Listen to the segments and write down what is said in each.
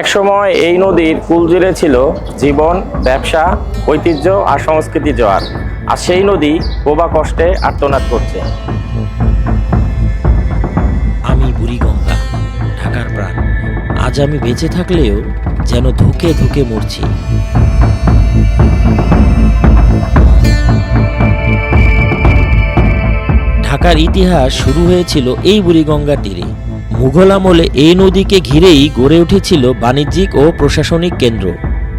একসময় এই নদীর কুল জুড়ে ছিল জীবন, ব্যবসা, ঐতিহ্য আর সংস্কৃতি জোয়ার। আর সেই নদী বোবা কষ্টে আর্তনাদ করছে। আমি বুড়িগঙ্গা, ঢাকার প্রাণ। আজ আমি বেঁচে থাকলেও যেন ধুকে ধুকে মরছি। ঢাকার ইতিহাস শুরু হয়েছিল এই বুড়িগঙ্গার তীরে। মুঘল আমলে এই নদীকে ঘিরেই গড়ে উঠেছিল বাণিজ্যিক ও প্রশাসনিক কেন্দ্র।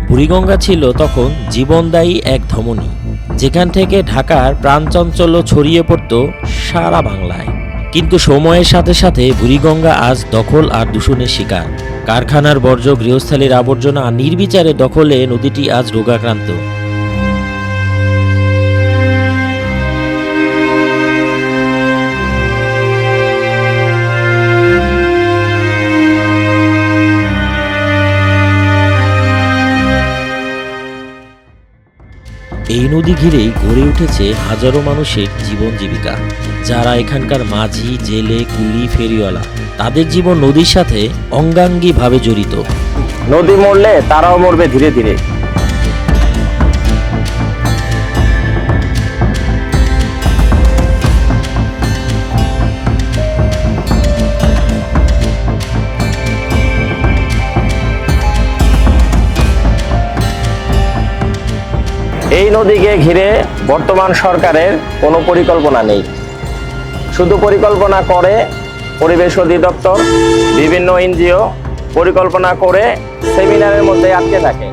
বুড়িগঙ্গা ছিল তখন জীবনদায়ী এক ধমনী, যেখান থেকে ঢাকার প্রাণচঞ্চল্য ছড়িয়ে পড়ত সারা বাংলায়। কিন্তু সময়ের সাথে সাথে বুড়িগঙ্গা আজ দখল আর দূষণের শিকার। কারখানার বর্জ্য গৃহস্থালীর আবর্জনা নির্বিচারে দখলে নদীটি আজ রোগাক্রান্ত। এই নদী ঘিরেই গড়ে উঠেছে হাজারো মানুষের জীবন জীবিকা। যারা এখানকার মাঝি, জেলে, কুলি, ফেরিওয়ালা, তাদের জীবন নদীর সাথে অঙ্গাঙ্গিভাবে জড়িত। নদী মরলে তারাও মরবে ধীরে ধীরে। এই নদীকে ঘিরে বর্তমান সরকারের কোনো পরিকল্পনা নেই। শুধু পরিকল্পনা করে পরিবেশ অধিদপ্তর, বিভিন্ন এনজিও পরিকল্পনা করে সেমিনারের মধ্যে আটকে থাকে।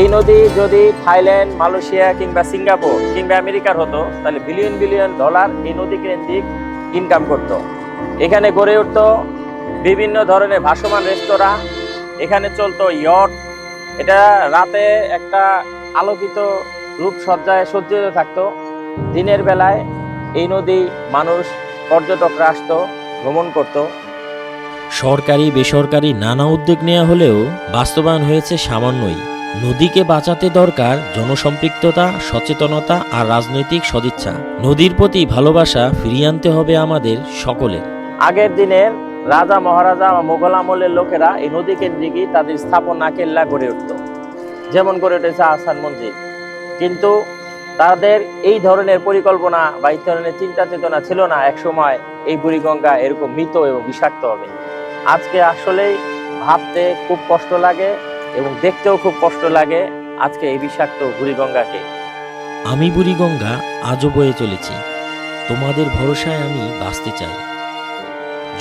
এই নদী যদি থাইল্যান্ড, মালয়েশিয়া কিংবা সিঙ্গাপুর কিংবা আমেরিকার হতো, তাহলে বিলিয়ন বিলিয়ন ডলার এই নদী কেন্দ্রিক ইনকাম করত। এখানে গড়ে উঠতো বিভিন্ন ধরনের ভাসমান রেস্তোরাঁ, এখানে চলতো ইয়ট এটা রাতে একটা আলোকিত রূপসজ্জায় সজ্জিত থাকতো। দিনের বেলায় এই নদী মানুষ পর্যটকরা আসতো ভ্রমণ করতো। সরকারি বেসরকারি নানা উদ্যোগ নেওয়া হলেও বাস্তবায়ন হয়েছে সামান্যই। নদীকে বাঁচাতে দরকার জনসম্পৃক্ততা সচেতনতা আর রাজনৈতিক সদিচ্ছা। নদীর প্রতি ভালোবাসা ফিরিয়ে আনতে হবে আমাদের সকলের। আগের দিনের রাজা মহারাজা বা মোগল আমলের লোকেরা এই নদী কেন্দ্রিকই তাদের স্থাপনা কেল্লা গড়ে উঠত। যেমন করে উঠেছে আহসান মঞ্জিল। কিন্তু তাদের এই ধরনের পরিকল্পনা বা এই ধরনের চিন্তা চেতনা ছিল না এক সময় এই বুড়িগঙ্গা এরকম মৃত এবং বিষাক্ত হবে। আজকে আসলেই ভাবতে খুব কষ্ট লাগে এবং দেখতেও খুব কষ্ট লাগে আজকে এই বিষাক্ত বুড়িগঙ্গাকে আমি বুড়িগঙ্গা আজও বয়ে চলেছি। তোমাদের ভরসায় আমি বাঁচতে চাই।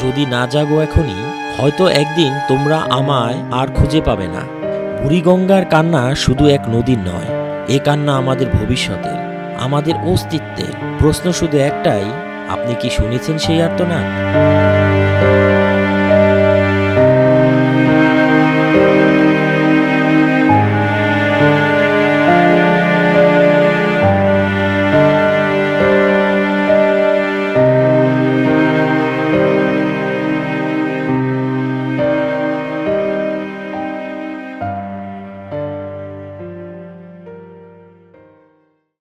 যদি না জাগো এখনই, হয়তো একদিন তোমরা আমায় আর খুঁজে পাবে না। বুড়িগঙ্গার কান্না শুধু এক নদীর নয়, এ কান্না আমাদের ভবিষ্যতের, আমাদের অস্তিত্বের। প্রশ্ন শুধু একটাই, আপনি কি শুনেছেন সেই আর্তনাদ?